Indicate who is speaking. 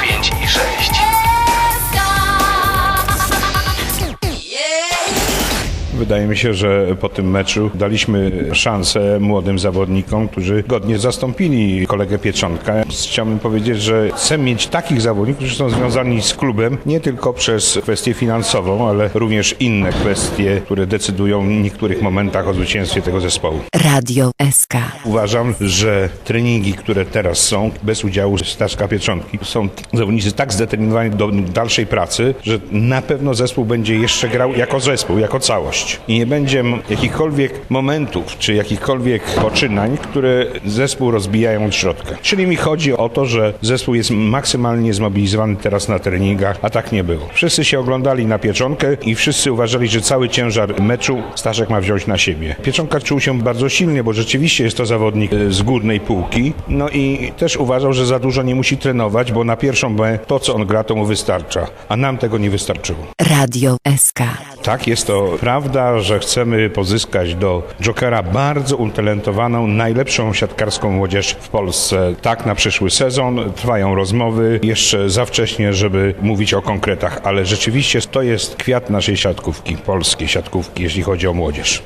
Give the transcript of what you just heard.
Speaker 1: 编辑。Wydaje mi się, że po tym meczu daliśmy szansę młodym zawodnikom, którzy godnie zastąpili kolegę Pieczątka. Chciałbym powiedzieć, że chcę mieć takich zawodników, którzy są związani z klubem nie tylko przez kwestię finansową, ale również inne kwestie, które decydują w niektórych momentach o zwycięstwie tego zespołu.
Speaker 2: Radio SK.
Speaker 1: Uważam, że treningi, które teraz są, bez udziału Staszka Pieczątki, są zawodnicy tak zdeterminowani do dalszej pracy, że na pewno zespół będzie jeszcze grał jako zespół, jako całość. I nie będzie jakichkolwiek momentów, czy jakichkolwiek poczynań, które zespół rozbijają od środka. Czyli mi chodzi o to, że zespół jest maksymalnie zmobilizowany teraz na treningach, a tak nie było. Wszyscy się oglądali na Pieczonkę i wszyscy uważali, że cały ciężar meczu Staszek ma wziąć na siebie. Pieczonka czuł się bardzo silnie, bo rzeczywiście jest to zawodnik e, z górnej półki. No i też uważał, że za dużo nie musi trenować, bo na pierwszą B to, co on gra, to mu wystarcza. A nam tego nie wystarczyło.
Speaker 2: Radio SK.
Speaker 1: Tak, jest to prawda, że chcemy pozyskać do Jokera bardzo utalentowaną, najlepszą siatkarską młodzież w Polsce. Tak, na przyszły sezon trwają rozmowy. Jeszcze za wcześnie, żeby mówić o konkretach, ale rzeczywiście to jest kwiat naszej siatkówki, polskiej siatkówki, jeśli chodzi o młodzież.